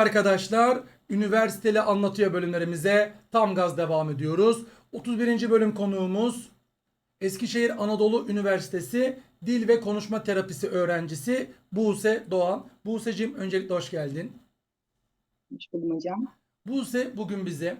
arkadaşlar, üniversiteli anlatıyor bölümlerimize tam gaz devam ediyoruz. 31. bölüm konuğumuz Eskişehir Anadolu Üniversitesi Dil ve Konuşma Terapisi öğrencisi Buse Doğan. Buse'cim öncelikle hoş geldin. Hoş buldum hocam. Buse bugün bize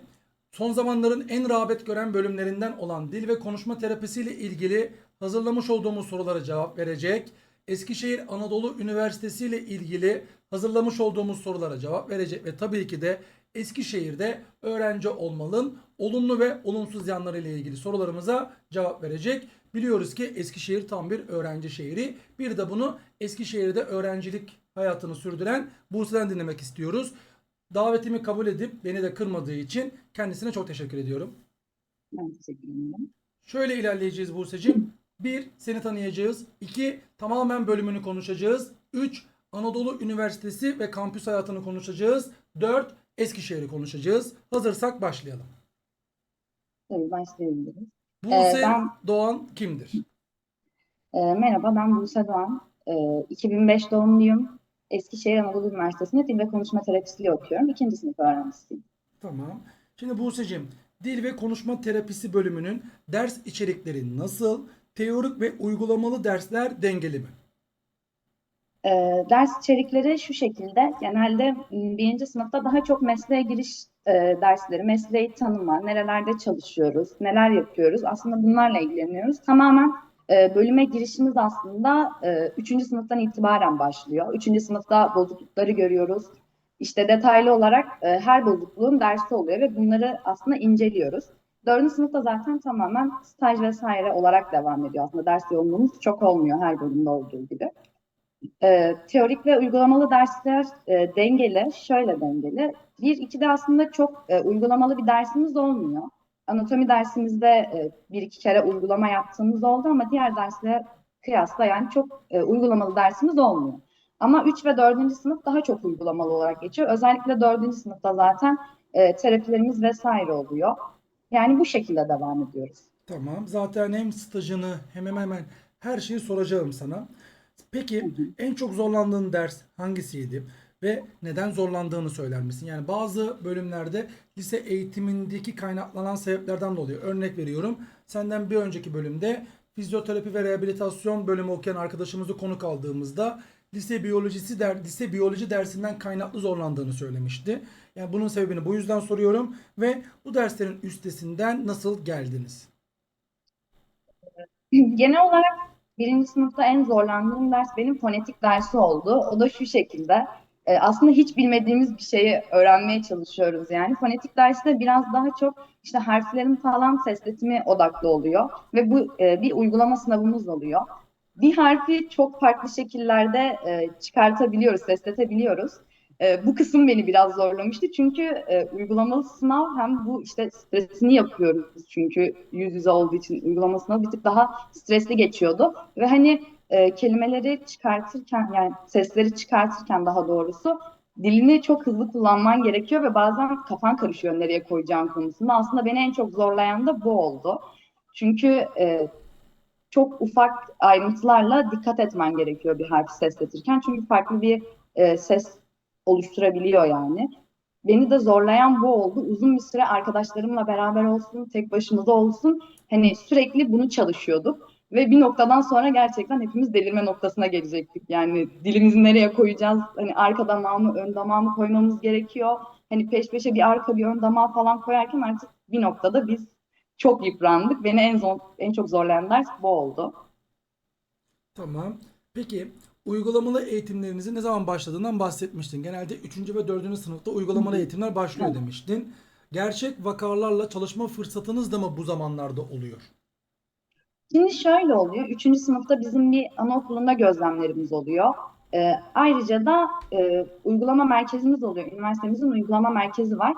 son zamanların en rağbet gören bölümlerinden olan dil ve konuşma terapisiyle ilgili hazırlamış olduğumuz sorulara cevap verecek. Eskişehir Anadolu Üniversitesi ile ilgili hazırlamış olduğumuz sorulara cevap verecek ve tabii ki de Eskişehir'de öğrenci olmanın olumlu ve olumsuz yanları ile ilgili sorularımıza cevap verecek. Biliyoruz ki Eskişehir tam bir öğrenci şehri. Bir de bunu Eskişehir'de öğrencilik hayatını sürdüren Buse'den dinlemek istiyoruz. Davetimi kabul edip beni de kırmadığı için kendisine çok teşekkür ediyorum. Ben teşekkür ederim. Şöyle ilerleyeceğiz Buse'cim. 1. Seni tanıyacağız. 2. Tamamen bölümünü konuşacağız. 3. Anadolu Üniversitesi ve kampüs hayatını konuşacağız. 4. Eskişehir'i konuşacağız. Hazırsak başlayalım. Tabii başlayabiliriz. Buse Ee, ben- Doğan kimdir? Ee, merhaba ben Buse Doğan. Ee, 2005 doğumluyum. Eskişehir Anadolu Üniversitesi'nde dil ve konuşma terapistliği okuyorum. İkinci sınıf öğrencisiyim. Tamam. Şimdi Buse'cim dil ve konuşma terapisi bölümünün ders içerikleri nasıl? Teorik ve uygulamalı dersler dengeli mi? Ee, ders içerikleri şu şekilde. Genelde m, birinci sınıfta daha çok mesleğe giriş e, dersleri, mesleği tanıma, nerelerde çalışıyoruz, neler yapıyoruz. Aslında bunlarla ilgileniyoruz. Tamamen e, bölüme girişimiz aslında e, üçüncü sınıftan itibaren başlıyor. Üçüncü sınıfta bozuklukları görüyoruz. İşte detaylı olarak e, her bozukluğun dersi oluyor ve bunları aslında inceliyoruz. Dördüncü sınıfta zaten tamamen staj vesaire olarak devam ediyor. Aslında ders yoğunluğumuz çok olmuyor her bölümde olduğu gibi. E, teorik ve uygulamalı dersler e, dengeli, şöyle dengeli. Bir, iki de aslında çok e, uygulamalı bir dersimiz olmuyor. Anatomi dersimizde e, bir iki kere uygulama yaptığımız oldu ama diğer derslere kıyasla yani çok e, uygulamalı dersimiz olmuyor. Ama 3 ve 4. sınıf daha çok uygulamalı olarak geçiyor. Özellikle 4. sınıfta zaten e, terapilerimiz vesaire oluyor. Yani bu şekilde devam ediyoruz. Tamam. Zaten hem stajını hem hemen hemen her şeyi soracağım sana. Peki en çok zorlandığın ders hangisiydi ve neden zorlandığını söyler misin? Yani bazı bölümlerde lise eğitimindeki kaynaklanan sebeplerden dolayı örnek veriyorum. Senden bir önceki bölümde fizyoterapi ve rehabilitasyon bölümü okuyan arkadaşımızı konuk aldığımızda lise biyolojisi der, lise biyoloji dersinden kaynaklı zorlandığını söylemişti. Yani bunun sebebini bu yüzden soruyorum ve bu derslerin üstesinden nasıl geldiniz? Genel olarak birinci sınıfta en zorlandığım ders benim fonetik dersi oldu. O da şu şekilde. e, aslında hiç bilmediğimiz bir şeyi öğrenmeye çalışıyoruz yani. Fonetik derste biraz daha çok işte harflerin falan sesletimi odaklı oluyor ve bu e, bir uygulama sınavımız oluyor. Bir harfi çok farklı şekillerde e, çıkartabiliyoruz, sesletebiliyoruz. E, bu kısım beni biraz zorlamıştı çünkü e, uygulamalı sınav hem bu işte stresini yapıyoruz çünkü yüz yüze olduğu için uygulama sınavı bir tık daha stresli geçiyordu ve hani e, kelimeleri çıkartırken yani sesleri çıkartırken daha doğrusu dilini çok hızlı kullanman gerekiyor ve bazen kafan karışıyor nereye koyacağın konusunda. Aslında beni en çok zorlayan da bu oldu. Çünkü e, çok ufak ayrıntılarla dikkat etmen gerekiyor bir harfi sesletirken. Çünkü farklı bir e, ses oluşturabiliyor yani. Beni de zorlayan bu oldu. Uzun bir süre arkadaşlarımla beraber olsun, tek başımıza olsun hani sürekli bunu çalışıyorduk. Ve bir noktadan sonra gerçekten hepimiz delirme noktasına gelecektik. Yani dilimizi nereye koyacağız? Hani arka damağı mı, ön damağı mı koymamız gerekiyor? Hani peş peşe bir arka bir ön damağı falan koyarken artık bir noktada biz çok yıprandık. Beni en zor, en çok zorlayan ders bu oldu. Tamam. Peki uygulamalı eğitimlerinizin ne zaman başladığından bahsetmiştin. Genelde 3. ve 4. sınıfta uygulamalı eğitimler başlıyor demiştin. Gerçek vakalarla çalışma fırsatınız da mı bu zamanlarda oluyor? Şimdi şöyle oluyor. Üçüncü sınıfta bizim bir anaokulunda gözlemlerimiz oluyor. Ee, ayrıca da e, uygulama merkezimiz oluyor. Üniversitemizin uygulama merkezi var.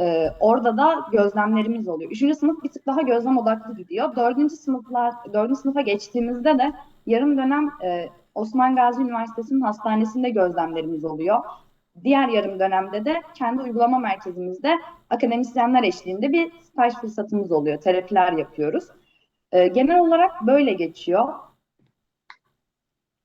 Ee, orada da gözlemlerimiz oluyor. Üçüncü sınıf bir tık daha gözlem odaklı gidiyor. Dördüncü sınıflar, dördüncü sınıfa geçtiğimizde de yarım dönem e, Osman Gazi Üniversitesi'nin hastanesinde gözlemlerimiz oluyor. Diğer yarım dönemde de kendi uygulama merkezimizde akademisyenler eşliğinde bir staj fırsatımız oluyor. Terapiler yapıyoruz. E, genel olarak böyle geçiyor.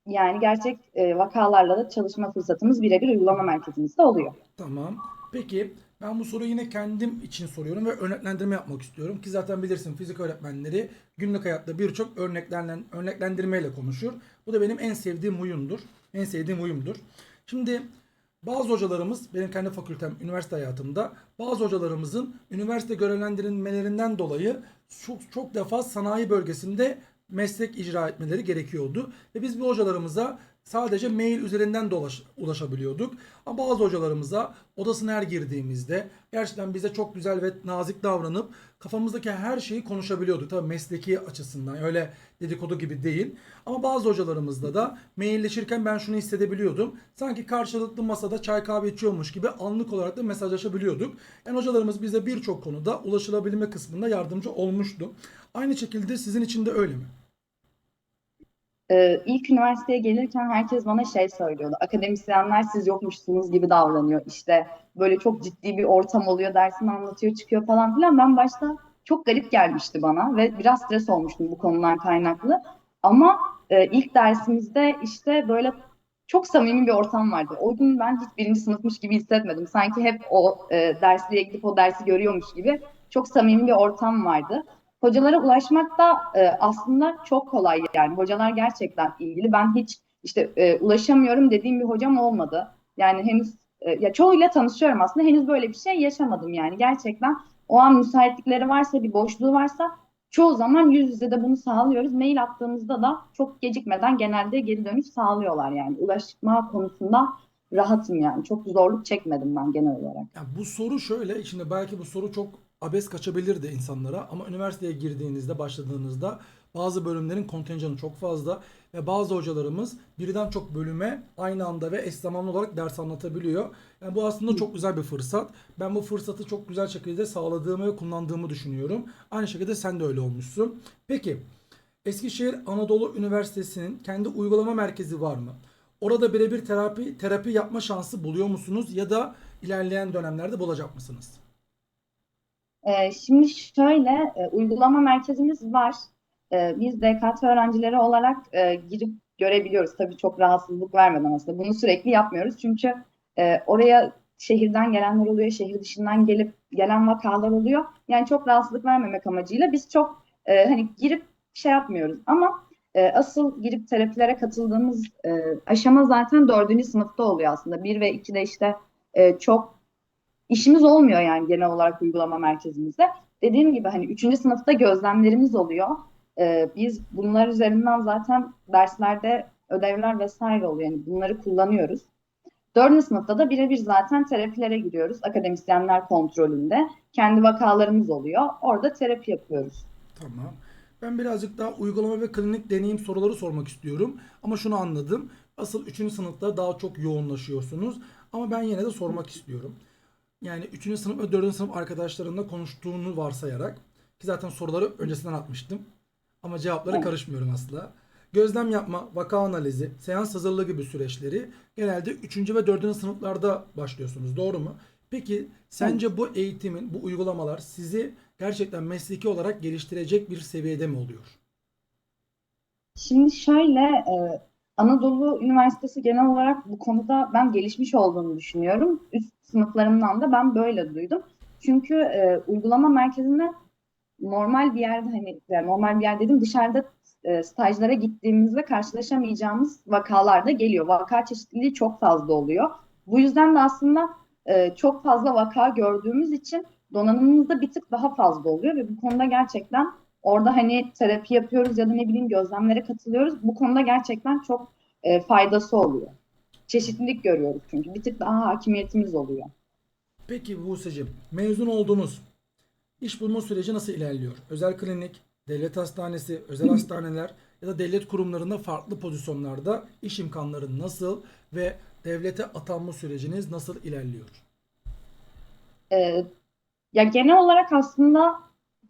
yani gerçek e, vakalarla da çalışma fırsatımız birebir uygulama merkezimizde oluyor. Tamam. Peki ben bu soruyu yine kendim için soruyorum ve örneklendirme yapmak istiyorum ki zaten bilirsin fizik öğretmenleri günlük hayatta birçok örneklerle örneklendirmeyle konuşur. Bu da benim en sevdiğim huyumdur. En sevdiğim huyumdur. Şimdi bazı hocalarımız benim kendi fakültem üniversite hayatımda bazı hocalarımızın üniversite görevlendirilmelerinden dolayı çok çok defa sanayi bölgesinde meslek icra etmeleri gerekiyordu ve biz bu hocalarımıza sadece mail üzerinden dolaş, ulaşabiliyorduk. Ama bazı hocalarımıza odasına her girdiğimizde gerçekten bize çok güzel ve nazik davranıp kafamızdaki her şeyi konuşabiliyorduk. Tabii mesleki açısından öyle dedikodu gibi değil. Ama bazı hocalarımızla da mailleşirken ben şunu hissedebiliyordum. Sanki karşılıklı masada çay kahve içiyormuş gibi anlık olarak da mesajlaşabiliyorduk. Yani hocalarımız bize birçok konuda ulaşılabilme kısmında yardımcı olmuştu. Aynı şekilde sizin için de öyle mi? Ee, ilk üniversiteye gelirken herkes bana şey söylüyordu. Akademisyenler siz yokmuşsunuz gibi davranıyor. İşte böyle çok ciddi bir ortam oluyor, dersini anlatıyor, çıkıyor falan filan. Ben başta çok garip gelmişti bana ve biraz stres olmuştum bu konudan kaynaklı. Ama e, ilk dersimizde işte böyle çok samimi bir ortam vardı. O gün ben hiç birinci sınıfmış gibi hissetmedim. Sanki hep o e, dersliğe gidip o dersi görüyormuş gibi çok samimi bir ortam vardı. Hocalara ulaşmak da e, aslında çok kolay yani hocalar gerçekten ilgili. Ben hiç işte e, ulaşamıyorum dediğim bir hocam olmadı. Yani henüz e, ya çoğuyla tanışıyorum aslında henüz böyle bir şey yaşamadım yani gerçekten o an müsaitlikleri varsa bir boşluğu varsa çoğu zaman yüz yüze de bunu sağlıyoruz. Mail attığımızda da çok gecikmeden genelde geri dönüş sağlıyorlar yani ulaşma konusunda rahatım yani çok zorluk çekmedim ben genel olarak. Ya bu soru şöyle, şimdi belki bu soru çok abes kaçabilir de insanlara ama üniversiteye girdiğinizde, başladığınızda bazı bölümlerin kontenjanı çok fazla ve bazı hocalarımız birden çok bölüme aynı anda ve eş zamanlı olarak ders anlatabiliyor. Yani bu aslında çok güzel bir fırsat. Ben bu fırsatı çok güzel şekilde sağladığımı ve kullandığımı düşünüyorum. Aynı şekilde sen de öyle olmuşsun. Peki, Eskişehir Anadolu Üniversitesi'nin kendi uygulama merkezi var mı? Orada birebir terapi terapi yapma şansı buluyor musunuz ya da ilerleyen dönemlerde bulacak mısınız? Ee, şimdi şöyle e, uygulama merkezimiz var. Ee, biz DKT öğrencileri olarak e, girip görebiliyoruz. Tabii çok rahatsızlık vermeden aslında. Bunu sürekli yapmıyoruz. Çünkü e, oraya şehirden gelenler oluyor, şehir dışından gelip gelen vakalar oluyor. Yani çok rahatsızlık vermemek amacıyla biz çok e, hani girip şey yapmıyoruz. Ama e, asıl girip terapilere katıldığımız e, aşama zaten dördüncü sınıfta oluyor aslında. Bir ve ikide işte e, çok işimiz olmuyor yani genel olarak uygulama merkezimizde. Dediğim gibi hani üçüncü sınıfta gözlemlerimiz oluyor. Ee, biz bunlar üzerinden zaten derslerde ödevler vesaire oluyor. Yani bunları kullanıyoruz. Dördüncü sınıfta da birebir zaten terapilere giriyoruz. Akademisyenler kontrolünde. Kendi vakalarımız oluyor. Orada terapi yapıyoruz. Tamam. Ben birazcık daha uygulama ve klinik deneyim soruları sormak istiyorum. Ama şunu anladım. Asıl 3. sınıfta daha çok yoğunlaşıyorsunuz. Ama ben yine de sormak istiyorum. Yani 3. sınıf ve 4. sınıf arkadaşlarınla konuştuğunu varsayarak ki zaten soruları öncesinden atmıştım. Ama cevapları Evet. karışmıyorum asla. Gözlem yapma, vaka analizi, seans hazırlığı gibi süreçleri genelde 3. ve 4. sınıflarda başlıyorsunuz. Doğru mu? Peki sence bu eğitimin, bu uygulamalar sizi gerçekten mesleki olarak geliştirecek bir seviyede mi oluyor? Şimdi şöyle e, Anadolu Üniversitesi genel olarak bu konuda ben gelişmiş olduğunu düşünüyorum. Üst sınıflarımdan da ben böyle duydum. Çünkü e, uygulama merkezinde normal bir yerde hani yani normal bir yer dedim dışarıda e, stajlara gittiğimizde karşılaşamayacağımız vakalar da geliyor. Vaka çeşitliliği çok fazla oluyor. Bu yüzden de aslında e, çok fazla vaka gördüğümüz için donanımımız da bir tık daha fazla oluyor ve bu konuda gerçekten orada hani terapi yapıyoruz ya da ne bileyim gözlemlere katılıyoruz. Bu konuda gerçekten çok e, faydası oluyor. Çeşitlilik görüyoruz çünkü bir tık daha hakimiyetimiz oluyor. Peki Buse'cim, mezun oldunuz. İş bulma süreci nasıl ilerliyor? Özel klinik, devlet hastanesi, özel hastaneler ya da devlet kurumlarında farklı pozisyonlarda iş imkanları nasıl ve devlete atanma süreciniz nasıl ilerliyor? Ee, ya genel olarak aslında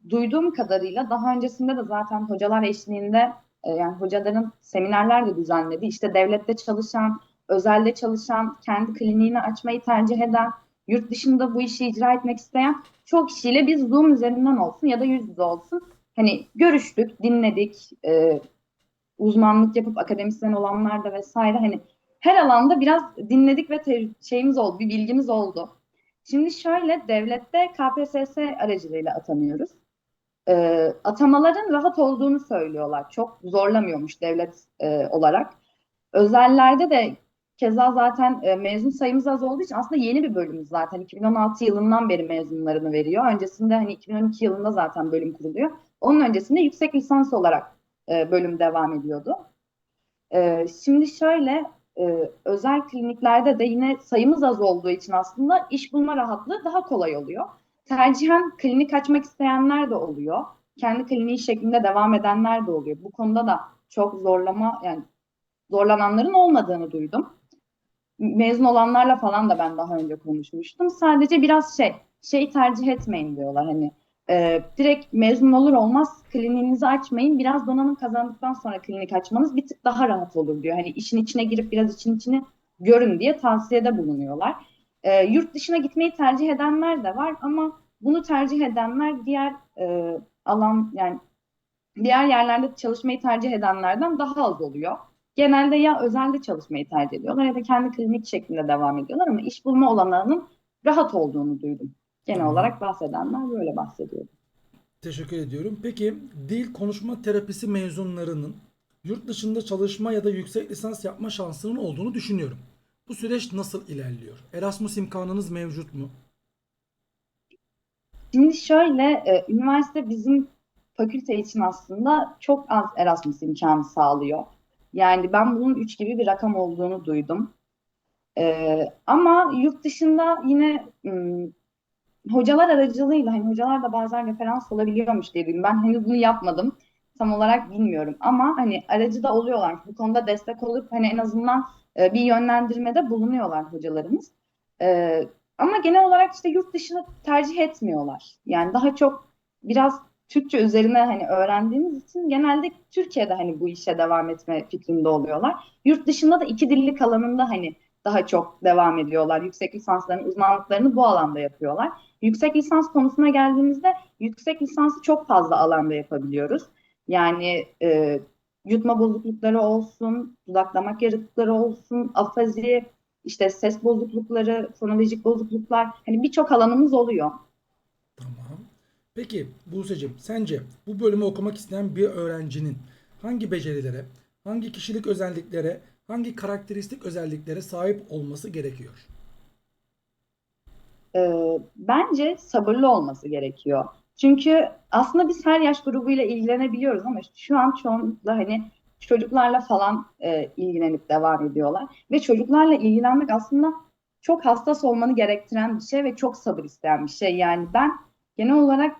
duyduğum kadarıyla daha öncesinde de zaten hocalar eşliğinde e, yani hocaların seminerler de düzenledi. İşte devlette çalışan, özelde çalışan, kendi kliniğini açmayı tercih eden, yurt dışında bu işi icra etmek isteyen çok kişiyle biz Zoom üzerinden olsun ya da yüz yüze olsun hani görüştük, dinledik, e, uzmanlık yapıp akademisyen olanlar da vesaire hani her alanda biraz dinledik ve şeyimiz oldu, bir bilgimiz oldu. Şimdi şöyle devlette KPSS aracılığıyla atanıyoruz. Ee, atamaların rahat olduğunu söylüyorlar. Çok zorlamıyormuş devlet e, olarak. Özellerde de keza zaten e, mezun sayımız az olduğu için aslında yeni bir bölümümüz zaten. 2016 yılından beri mezunlarını veriyor. Öncesinde hani 2012 yılında zaten bölüm kuruluyor. Onun öncesinde yüksek lisans olarak e, bölüm devam ediyordu. E, şimdi şöyle e, özel kliniklerde de yine sayımız az olduğu için aslında iş bulma rahatlığı daha kolay oluyor. Tercihen klinik açmak isteyenler de oluyor. Kendi kliniği şeklinde devam edenler de oluyor. Bu konuda da çok zorlama yani zorlananların olmadığını duydum. Mezun olanlarla falan da ben daha önce konuşmuştum. Sadece biraz şey şey tercih etmeyin diyorlar hani e, direkt mezun olur olmaz kliniğinizi açmayın. Biraz donanım kazandıktan sonra klinik açmanız bir tık daha rahat olur diyor. Hani işin içine girip biraz için içini görün diye tavsiyede bulunuyorlar. E, yurt dışına gitmeyi tercih edenler de var ama bunu tercih edenler diğer e, alan yani diğer yerlerde çalışmayı tercih edenlerden daha az oluyor. Genelde ya özelde çalışmayı tercih ediyorlar ya da kendi klinik şeklinde devam ediyorlar ama iş bulma olanağının rahat olduğunu duydum. Genel olarak bahsedenler böyle bahsediyor. Teşekkür ediyorum. Peki dil konuşma terapisi mezunlarının yurt dışında çalışma ya da yüksek lisans yapma şansının olduğunu düşünüyorum. Bu süreç nasıl ilerliyor? Erasmus imkanınız mevcut mu? Şimdi şöyle, e, üniversite bizim fakülte için aslında çok az Erasmus imkanı sağlıyor. Yani ben bunun 3 gibi bir rakam olduğunu duydum. E, ama yurt dışında yine m, hocalar aracılığıyla, hani hocalar da bazen referans olabiliyormuş diye duydum. Ben henüz bunu yapmadım. Tam olarak bilmiyorum ama hani aracı da oluyorlar. Bu konuda destek olup hani en azından e, bir yönlendirmede bulunuyorlar hocalarımız. E, ama genel olarak işte yurt dışını tercih etmiyorlar. Yani daha çok biraz Türkçe üzerine hani öğrendiğimiz için genelde Türkiye'de hani bu işe devam etme fikrinde oluyorlar. Yurt dışında da iki dillik alanında hani daha çok devam ediyorlar. Yüksek lisanslarını, uzmanlıklarını bu alanda yapıyorlar. Yüksek lisans konusuna geldiğimizde yüksek lisansı çok fazla alanda yapabiliyoruz. Yani e, yutma bozuklukları olsun, dudaklamak yarıklıkları olsun, afazi, işte ses bozuklukları, fonolojik bozukluklar hani birçok alanımız oluyor. Tamam. Peki Buse'cim sence bu bölümü okumak isteyen bir öğrencinin hangi becerilere, hangi kişilik özelliklere, hangi karakteristik özelliklere sahip olması gerekiyor? Ee, bence sabırlı olması gerekiyor. Çünkü aslında biz her yaş grubuyla ilgilenebiliyoruz ama şu an çoğunlukla hani çocuklarla falan e, ilgilenip devam ediyorlar. Ve çocuklarla ilgilenmek aslında çok hassas olmanı gerektiren bir şey ve çok sabır isteyen bir şey. Yani ben genel olarak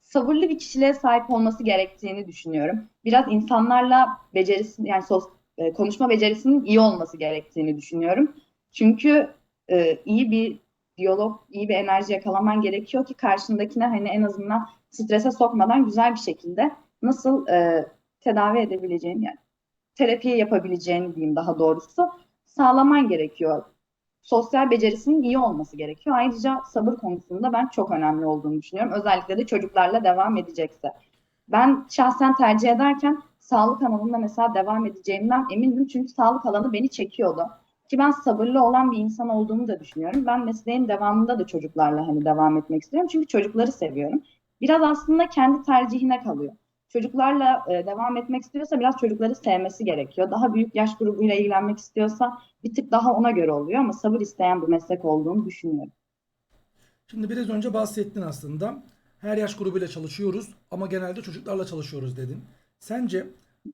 sabırlı bir kişiliğe sahip olması gerektiğini düşünüyorum. Biraz insanlarla becerisi yani sos, e, konuşma becerisinin iyi olması gerektiğini düşünüyorum. Çünkü e, iyi bir diyalog, iyi bir enerji yakalaman gerekiyor ki karşındakine hani en azından strese sokmadan güzel bir şekilde nasıl e, tedavi edebileceğini yani terapi yapabileceğini diyeyim daha doğrusu sağlaman gerekiyor. Sosyal becerisinin iyi olması gerekiyor. Ayrıca sabır konusunda ben çok önemli olduğunu düşünüyorum. Özellikle de çocuklarla devam edecekse. Ben şahsen tercih ederken sağlık alanında mesela devam edeceğimden emindim. Çünkü sağlık alanı beni çekiyordu. Ki ben sabırlı olan bir insan olduğumu da düşünüyorum. Ben mesleğin devamında da çocuklarla hani devam etmek istiyorum. Çünkü çocukları seviyorum. Biraz aslında kendi tercihine kalıyor. Çocuklarla e, devam etmek istiyorsa biraz çocukları sevmesi gerekiyor. Daha büyük yaş grubuyla ilgilenmek istiyorsa bir tık daha ona göre oluyor ama sabır isteyen bir meslek olduğunu düşünüyorum. Şimdi biraz önce bahsettin aslında. Her yaş grubuyla çalışıyoruz ama genelde çocuklarla çalışıyoruz dedin. Sence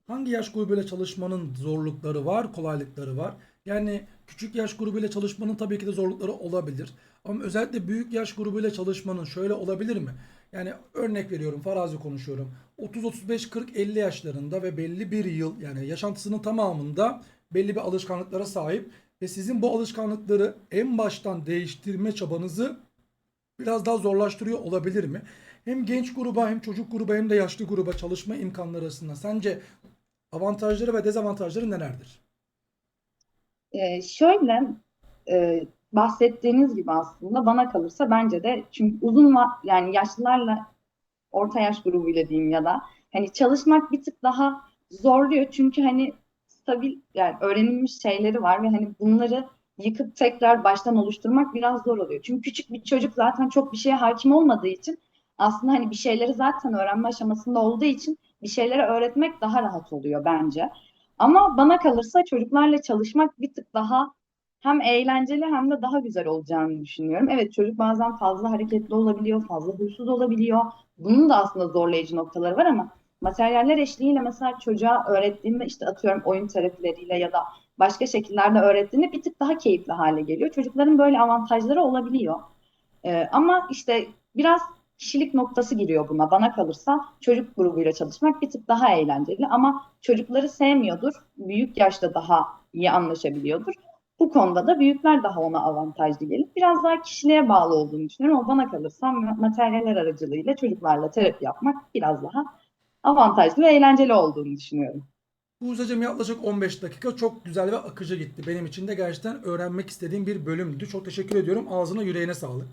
hangi yaş grubuyla çalışmanın zorlukları var, kolaylıkları var? Yani küçük yaş grubuyla çalışmanın tabii ki de zorlukları olabilir. Ama özellikle büyük yaş grubuyla çalışmanın şöyle olabilir mi? Yani örnek veriyorum, farazi konuşuyorum. 30, 35, 40, 50 yaşlarında ve belli bir yıl yani yaşantısının tamamında belli bir alışkanlıklara sahip ve sizin bu alışkanlıkları en baştan değiştirme çabanızı biraz daha zorlaştırıyor olabilir mi? Hem genç gruba hem çocuk gruba hem de yaşlı gruba çalışma imkanları arasında sence avantajları ve dezavantajları nelerdir? Ee, şöyle e, bahsettiğiniz gibi aslında bana kalırsa bence de çünkü uzun va- yani yaşlılarla orta yaş grubuyla diyeyim ya da hani çalışmak bir tık daha zorluyor çünkü hani stabil yani öğrenilmiş şeyleri var ve hani bunları yıkıp tekrar baştan oluşturmak biraz zor oluyor. Çünkü küçük bir çocuk zaten çok bir şeye hakim olmadığı için aslında hani bir şeyleri zaten öğrenme aşamasında olduğu için bir şeyleri öğretmek daha rahat oluyor bence. Ama bana kalırsa çocuklarla çalışmak bir tık daha hem eğlenceli hem de daha güzel olacağını düşünüyorum. Evet çocuk bazen fazla hareketli olabiliyor, fazla huysuz olabiliyor. Bunun da aslında zorlayıcı noktaları var ama materyaller eşliğiyle mesela çocuğa öğrettiğinde işte atıyorum oyun terapileriyle ya da başka şekillerde öğrettiğinde bir tık daha keyifli hale geliyor. Çocukların böyle avantajları olabiliyor. Ee, ama işte biraz kişilik noktası giriyor buna. Bana kalırsa çocuk grubuyla çalışmak bir tık daha eğlenceli ama çocukları sevmiyordur. Büyük yaşta daha iyi anlaşabiliyordur. Bu konuda da büyükler daha ona avantajlı gelir. Biraz daha kişiliğe bağlı olduğunu düşünüyorum ama bana kalırsa materyaller aracılığıyla çocuklarla terapi yapmak biraz daha avantajlı ve eğlenceli olduğunu düşünüyorum. Buğza'cığım yaklaşık 15 dakika çok güzel ve akıcı gitti. Benim için de gerçekten öğrenmek istediğim bir bölümdü. Çok teşekkür ediyorum. Ağzına yüreğine sağlık.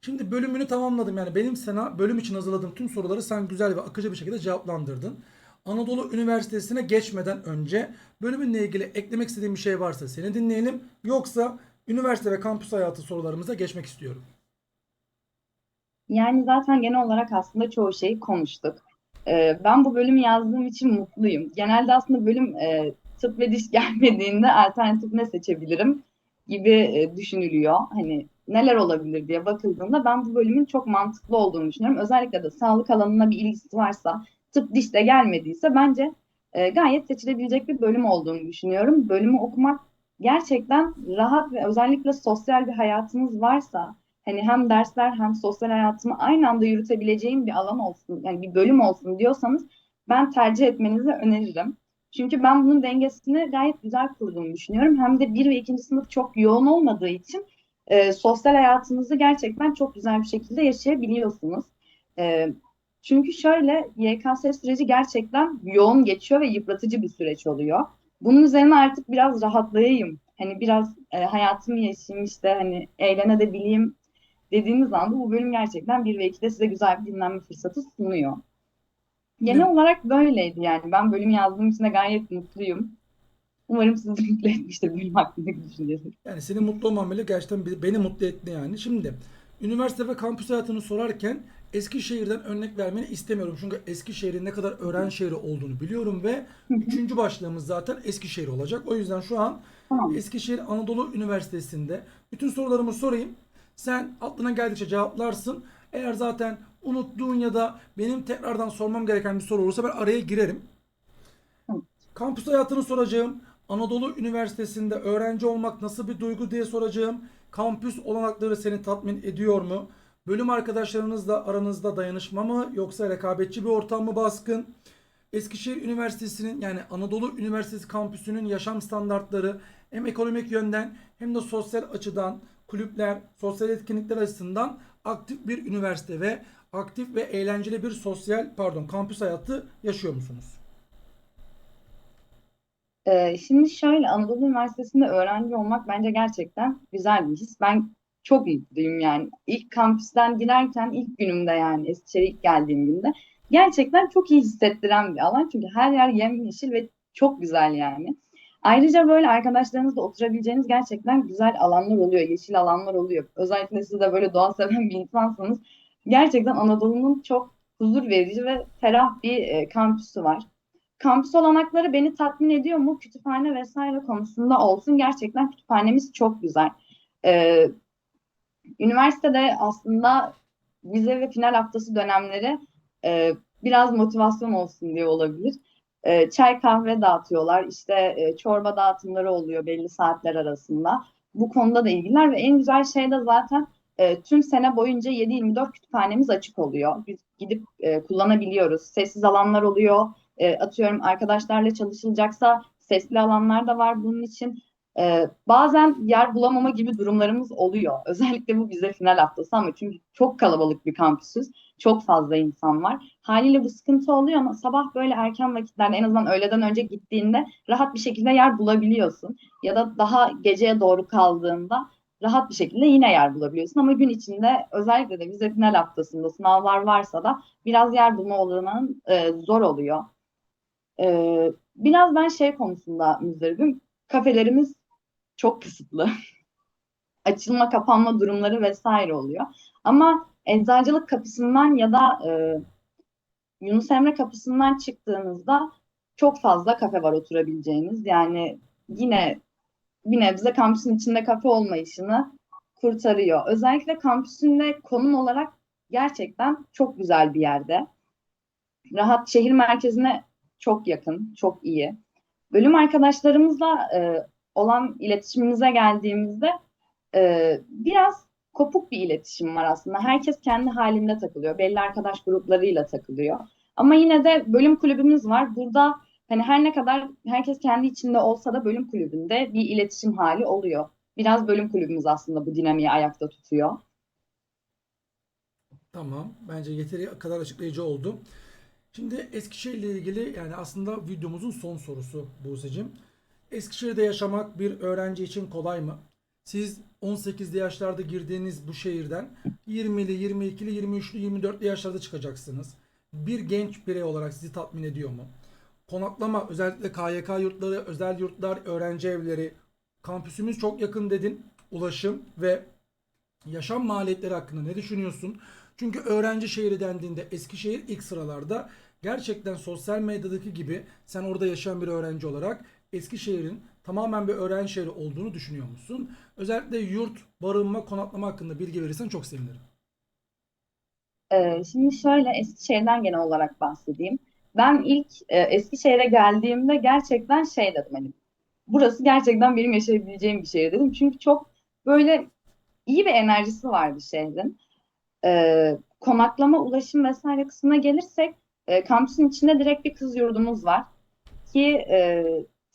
Şimdi bölümünü tamamladım. Yani benim sana bölüm için hazırladığım tüm soruları sen güzel ve akıcı bir şekilde cevaplandırdın. Anadolu Üniversitesi'ne geçmeden önce bölümünle ilgili eklemek istediğin bir şey varsa seni dinleyelim. Yoksa üniversite ve kampüs hayatı sorularımıza geçmek istiyorum. Yani zaten genel olarak aslında çoğu şeyi konuştuk. Ee, ben bu bölümü yazdığım için mutluyum. Genelde aslında bölüm e, tıp ve diş gelmediğinde alternatif ne seçebilirim gibi e, düşünülüyor. Hani neler olabilir diye bakıldığında ben bu bölümün çok mantıklı olduğunu düşünüyorum. Özellikle de sağlık alanına bir ilgisi varsa, tıp diş de gelmediyse bence e, gayet seçilebilecek bir bölüm olduğunu düşünüyorum. Bölümü okumak gerçekten rahat ve özellikle sosyal bir hayatınız varsa hani hem dersler hem sosyal hayatımı aynı anda yürütebileceğim bir alan olsun, yani bir bölüm olsun diyorsanız ben tercih etmenizi öneririm. Çünkü ben bunun dengesini gayet güzel kurduğumu düşünüyorum. Hem de bir ve ikinci sınıf çok yoğun olmadığı için e, sosyal hayatınızı gerçekten çok güzel bir şekilde yaşayabiliyorsunuz. E, çünkü şöyle YKS süreci gerçekten yoğun geçiyor ve yıpratıcı bir süreç oluyor. Bunun üzerine artık biraz rahatlayayım. Hani biraz e, hayatımı yaşayayım işte hani eğlenebileyim dediğiniz anda bu bölüm gerçekten 1 ve 2'de size güzel bir dinlenme fırsatı sunuyor. Genel Evet. olarak böyleydi yani. Ben bölüm yazdığım için de gayet mutluyum. Umarım sizi mutlu etmiştir bölüm hakkındaki düşünceniz. Yani senin mutlu olman bile gerçekten beni mutlu etti yani. Şimdi üniversite ve kampüs hayatını sorarken Eskişehir'den örnek vermeni istemiyorum. Çünkü Eskişehir'in ne kadar öğren şehri olduğunu biliyorum ve üçüncü başlığımız zaten Eskişehir olacak. O yüzden şu an. Eskişehir Anadolu Üniversitesi'nde bütün sorularımı sorayım. Sen aklına geldikçe cevaplarsın. Eğer zaten unuttuğun ya da benim tekrardan sormam gereken bir soru olursa ben araya girerim. Kampüs hayatını soracağım. Anadolu Üniversitesi'nde öğrenci olmak nasıl bir duygu diye soracağım. Kampüs olanakları seni tatmin ediyor mu? Bölüm arkadaşlarınızla aranızda dayanışma mı yoksa rekabetçi bir ortam mı baskın? Eskişehir Üniversitesi'nin yani Anadolu Üniversitesi kampüsünün yaşam standartları hem ekonomik yönden hem de sosyal açıdan kulüpler, sosyal etkinlikler açısından aktif bir üniversite ve aktif ve eğlenceli bir sosyal pardon kampüs hayatı yaşıyor musunuz? Ee, şimdi şöyle Anadolu Üniversitesi'nde öğrenci olmak bence gerçekten güzel bir his. Ben çok mutluyum yani. İlk kampüsten girerken ilk günümde yani Eskişehir'e ilk geldiğim günde gerçekten çok iyi hissettiren bir alan. Çünkü her yer yemyeşil ve çok güzel yani. Ayrıca böyle arkadaşlarınızla oturabileceğiniz gerçekten güzel alanlar oluyor, yeşil alanlar oluyor. Özellikle siz de böyle doğa seven bir insansanız gerçekten Anadolu'nun çok huzur verici ve ferah bir e, kampüsü var. Kampüs olanakları beni tatmin ediyor mu? Kütüphane vesaire konusunda olsun. Gerçekten kütüphanemiz çok güzel. Ee, üniversitede aslında vize ve final haftası dönemleri e, biraz motivasyon olsun diye olabilir. E, çay kahve dağıtıyorlar. İşte e, çorba dağıtımları oluyor belli saatler arasında. Bu konuda da ilgiler ve en güzel şey de zaten e, tüm sene boyunca 7-24 kütüphanemiz açık oluyor. Biz gidip e, kullanabiliyoruz. Sessiz alanlar oluyor. E, atıyorum arkadaşlarla çalışılacaksa sesli alanlar da var bunun için. E, bazen yer bulamama gibi durumlarımız oluyor. Özellikle bu bize final haftası ama çünkü çok kalabalık bir kampüsüz. Çok fazla insan var. Haliyle bu sıkıntı oluyor ama sabah böyle erken vakitlerde en azından öğleden önce gittiğinde rahat bir şekilde yer bulabiliyorsun. Ya da daha geceye doğru kaldığında rahat bir şekilde yine yer bulabiliyorsun. Ama gün içinde özellikle de vize final haftasında sınavlar varsa da biraz yer bulma olanağın e, zor oluyor. Ee, biraz ben şey konusunda müzdaribim. Kafelerimiz çok kısıtlı. Açılma kapanma durumları vesaire oluyor. Ama eczacılık kapısından ya da e, Yunus Emre kapısından çıktığınızda çok fazla kafe var oturabileceğiniz. Yani yine bir nebze kampüsün içinde kafe olmayışını kurtarıyor. Özellikle kampüsünde konum olarak gerçekten çok güzel bir yerde. Rahat şehir merkezine çok yakın, çok iyi. Bölüm arkadaşlarımızla e, olan iletişimimize geldiğimizde e, biraz kopuk bir iletişim var aslında. Herkes kendi halinde takılıyor. Belli arkadaş gruplarıyla takılıyor. Ama yine de bölüm kulübümüz var. Burada hani her ne kadar herkes kendi içinde olsa da bölüm kulübünde bir iletişim hali oluyor. Biraz bölüm kulübümüz aslında bu dinamiği ayakta tutuyor. Tamam. Bence yeteri kadar açıklayıcı oldu. Şimdi Eskişehir ile ilgili yani aslında videomuzun son sorusu Buse'cim. Eskişehir'de yaşamak bir öğrenci için kolay mı? Siz 18'li yaşlarda girdiğiniz bu şehirden 20'li, 22'li, 23'lü, 24'lü yaşlarda çıkacaksınız. Bir genç birey olarak sizi tatmin ediyor mu? Konaklama özellikle KYK yurtları, özel yurtlar, öğrenci evleri, kampüsümüz çok yakın dedin. Ulaşım ve yaşam maliyetleri hakkında ne düşünüyorsun? Çünkü öğrenci şehri dendiğinde Eskişehir ilk sıralarda gerçekten sosyal medyadaki gibi sen orada yaşayan bir öğrenci olarak Eskişehir'in tamamen bir öğrenci şehri olduğunu düşünüyor musun? Özellikle yurt, barınma, konaklama hakkında bilgi verirsen çok sevinirim. Ee, şimdi şöyle Eskişehir'den genel olarak bahsedeyim. Ben ilk e, Eskişehir'e geldiğimde gerçekten şey dedim hani burası gerçekten benim yaşayabileceğim bir şehir dedim. Çünkü çok böyle iyi bir enerjisi vardı şehrin. Ee, konaklama, ulaşım vesaire kısmına gelirsek e, kampüsün içinde direkt bir kız yurdumuz var. Ki e,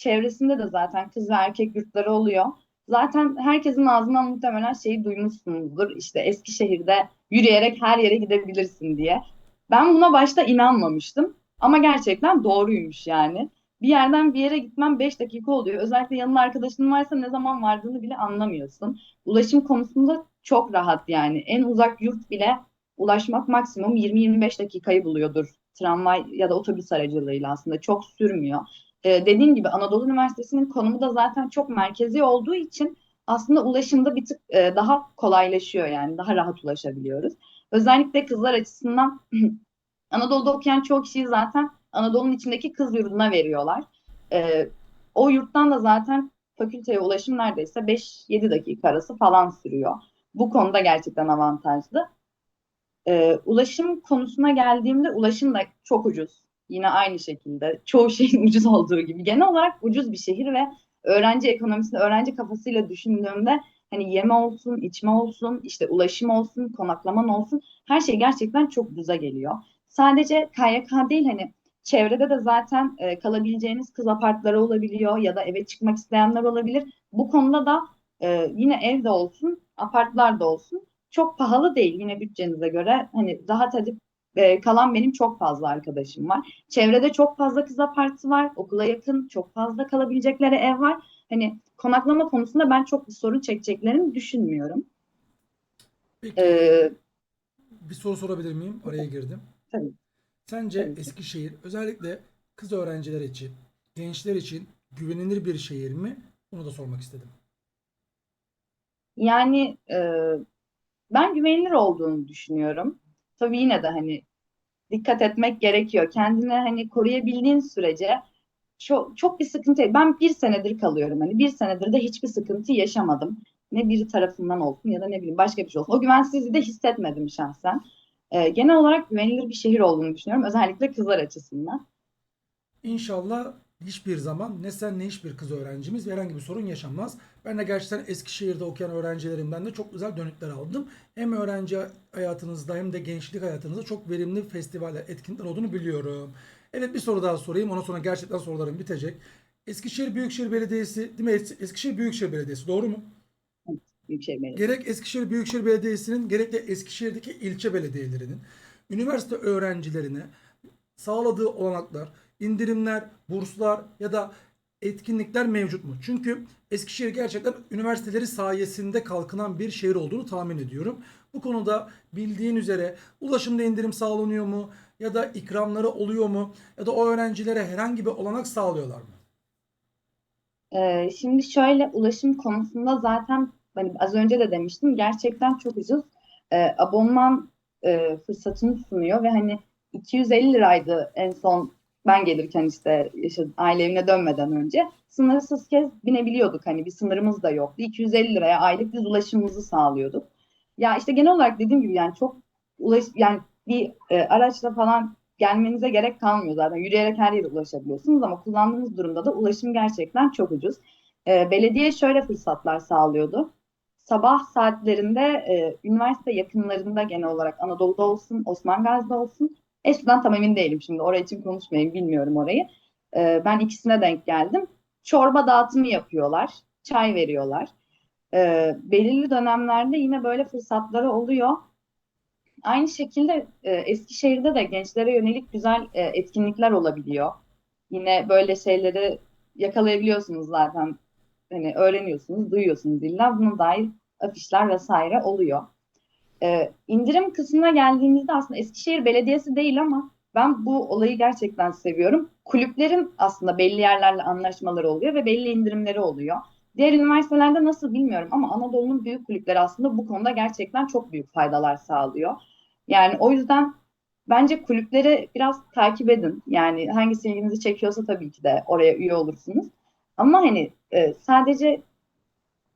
çevresinde de zaten kız ve erkek yurtları oluyor. Zaten herkesin ağzından muhtemelen şeyi duymuşsunuzdur. İşte Eskişehir'de yürüyerek her yere gidebilirsin diye. Ben buna başta inanmamıştım. Ama gerçekten doğruymuş yani. Bir yerden bir yere gitmem 5 dakika oluyor. Özellikle yanında arkadaşın varsa ne zaman vardığını bile anlamıyorsun. Ulaşım konusunda çok rahat yani. En uzak yurt bile ulaşmak maksimum 20-25 dakikayı buluyordur. Tramvay ya da otobüs aracılığıyla aslında çok sürmüyor. Ee, dediğim gibi Anadolu Üniversitesi'nin konumu da zaten çok merkezi olduğu için aslında ulaşımda bir tık e, daha kolaylaşıyor yani daha rahat ulaşabiliyoruz. Özellikle kızlar açısından Anadolu'da okuyan çoğu kişiyi zaten Anadolu'nun içindeki kız yurduna veriyorlar. Ee, o yurttan da zaten fakülteye ulaşım neredeyse 5-7 dakika arası falan sürüyor. Bu konuda gerçekten avantajlı. Ee, ulaşım konusuna geldiğimde ulaşım da çok ucuz. Yine aynı şekilde çoğu şeyin ucuz olduğu gibi. Genel olarak ucuz bir şehir ve öğrenci ekonomisini, öğrenci kafasıyla düşündüğümde hani yeme olsun, içme olsun, işte ulaşım olsun, konaklaman olsun her şey gerçekten çok ucuza geliyor. Sadece KYK değil hani çevrede de zaten e, kalabileceğiniz kız apartları olabiliyor ya da eve çıkmak isteyenler olabilir. Bu konuda da e, yine evde olsun, apartlar da olsun çok pahalı değil yine bütçenize göre. Hani rahat edip e, kalan benim çok fazla arkadaşım var. Çevrede çok fazla kız apartı var. Okula yakın çok fazla kalabilecekleri ev var. Hani konaklama konusunda ben çok bir sorun çekeceklerini düşünmüyorum. Peki Ee, bir soru sorabilir miyim? Araya girdim. tabii. Sence Tabii ki. Eskişehir özellikle kız öğrenciler için, gençler için güvenilir bir şehir mi? Bunu da sormak istedim. Yani e, ben güvenilir olduğunu düşünüyorum. Tabii yine de hani dikkat etmek gerekiyor. Kendini hani koruyabildiğin sürece çok, çok bir sıkıntı. Ben bir senedir kalıyorum. Hani bir senedir de hiçbir sıkıntı yaşamadım. Ne biri tarafından olsun ya da ne bileyim başka bir şey olsun. O güvensizliği de hissetmedim şahsen. Ee, genel olarak güvenilir bir şehir olduğunu düşünüyorum. Özellikle kızlar açısından. İnşallah hiçbir zaman ne sen ne hiçbir kız öğrencimiz herhangi bir sorun yaşanmaz. Ben de gerçekten Eskişehir'de okuyan öğrencilerimden de çok güzel dönütler aldım. Hem öğrenci hayatınızda hem de gençlik hayatınızda çok verimli festivaller, etkinlikler olduğunu biliyorum. Evet bir soru daha sorayım. Ondan sonra gerçekten sorularım bitecek. Eskişehir Büyükşehir Belediyesi, değil mi? Es- Eskişehir Büyükşehir Belediyesi doğru mu? Büyükşehir Belediyesi. Gerek Eskişehir Büyükşehir Belediyesi'nin gerek de Eskişehir'deki ilçe belediyelerinin üniversite öğrencilerine sağladığı olanaklar, indirimler, burslar ya da etkinlikler mevcut mu? Çünkü Eskişehir gerçekten üniversiteleri sayesinde kalkınan bir şehir olduğunu tahmin ediyorum. Bu konuda bildiğin üzere ulaşımda indirim sağlanıyor mu? ya da ikramları oluyor mu? Ya da o öğrencilere herhangi bir olanak sağlıyorlar mı? Ee, şimdi şöyle ulaşım konusunda zaten hani az önce de demiştim gerçekten çok ucuz. Ee, abonman e, fırsatını sunuyor ve hani 250 liraydı en son ben gelirken işte yaşadım, aile evine dönmeden önce. Sınırsız kez binebiliyorduk hani bir sınırımız da yoktu. 250 liraya aylık biz ulaşımımızı sağlıyorduk. Ya işte genel olarak dediğim gibi yani çok ulaş yani bir e, araçla falan gelmenize gerek kalmıyor zaten. Yürüyerek her yere ulaşabiliyorsunuz ama kullandığınız durumda da ulaşım gerçekten çok ucuz. E, belediye şöyle fırsatlar sağlıyordu. Sabah saatlerinde e, üniversite yakınlarında genel olarak Anadolu'da olsun, Osman Gazi'de olsun. Estu'dan tam emin değilim şimdi. Oraya için konuşmayayım, bilmiyorum orayı. E, ben ikisine denk geldim. Çorba dağıtımı yapıyorlar, çay veriyorlar. E, belirli dönemlerde yine böyle fırsatları oluyor. Aynı şekilde e, Eskişehir'de de gençlere yönelik güzel e, etkinlikler olabiliyor. Yine böyle şeyleri yakalayabiliyorsunuz zaten. Hani öğreniyorsunuz, duyuyorsunuz illa buna dair afişler vesaire oluyor. E, indirim kısmına geldiğimizde aslında Eskişehir Belediyesi değil ama ben bu olayı gerçekten seviyorum. Kulüplerin aslında belli yerlerle anlaşmaları oluyor ve belli indirimleri oluyor. Diğer üniversitelerde nasıl bilmiyorum ama Anadolu'nun büyük kulüpleri aslında bu konuda gerçekten çok büyük faydalar sağlıyor. Yani o yüzden bence kulüpleri biraz takip edin. Yani hangisi ilginizi çekiyorsa tabii ki de oraya üye olursunuz. Ama hani e, sadece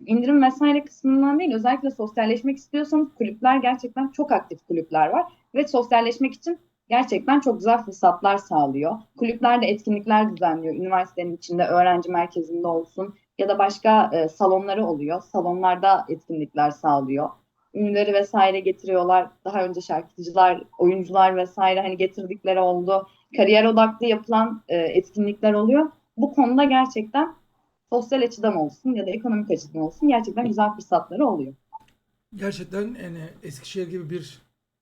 indirim vesaire kısmından değil özellikle sosyalleşmek istiyorsanız kulüpler gerçekten çok aktif kulüpler var ve sosyalleşmek için gerçekten çok güzel fırsatlar sağlıyor. Kulüpler de etkinlikler düzenliyor. Üniversitenin içinde öğrenci merkezinde olsun ya da başka e, salonları oluyor. Salonlarda etkinlikler sağlıyor. Ünlüleri vesaire getiriyorlar. Daha önce şarkıcılar, oyuncular vesaire hani getirdikleri oldu. Kariyer odaklı yapılan e, etkinlikler oluyor. Bu konuda gerçekten sosyal açıdan olsun ya da ekonomik açıdan olsun gerçekten güzel fırsatları oluyor. Gerçekten yani Eskişehir gibi bir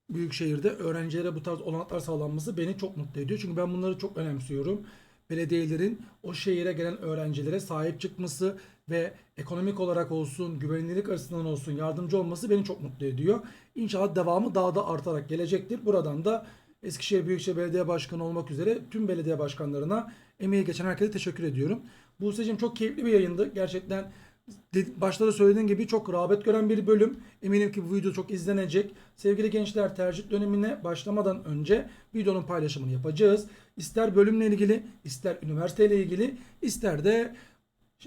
büyük şehirde öğrencilere bu tarz olanaklar sağlanması beni çok mutlu ediyor. Çünkü ben bunları çok önemsiyorum. Belediyelerin o şehire gelen öğrencilere sahip çıkması ve ekonomik olarak olsun, güvenilirlik açısından olsun yardımcı olması beni çok mutlu ediyor. İnşallah devamı daha da artarak gelecektir. Buradan da Eskişehir Büyükşehir Belediye Başkanı olmak üzere tüm belediye başkanlarına emeği geçen herkese teşekkür ediyorum. Buse'cim çok keyifli bir yayındı. Gerçekten başta da söylediğim gibi çok rağbet gören bir bölüm. Eminim ki bu video çok izlenecek. Sevgili gençler tercih dönemine başlamadan önce videonun paylaşımını yapacağız. İster bölümle ilgili, ister üniversiteyle ilgili, ister de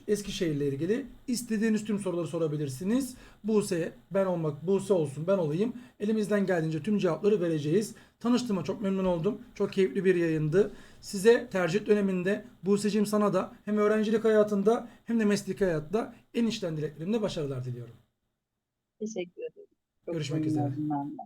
Eskişehir'le ilgili istediğiniz tüm soruları sorabilirsiniz. Buse ben olmak, Buse olsun ben olayım. Elimizden geldiğince tüm cevapları vereceğiz. Tanıştığıma çok memnun oldum. Çok keyifli bir yayındı. Size tercih döneminde Buse'cim sana da hem öğrencilik hayatında hem de mesleki hayatta en içten dileklerimle başarılar diliyorum. Teşekkür ederim. Çok Görüşmek üzere. ben.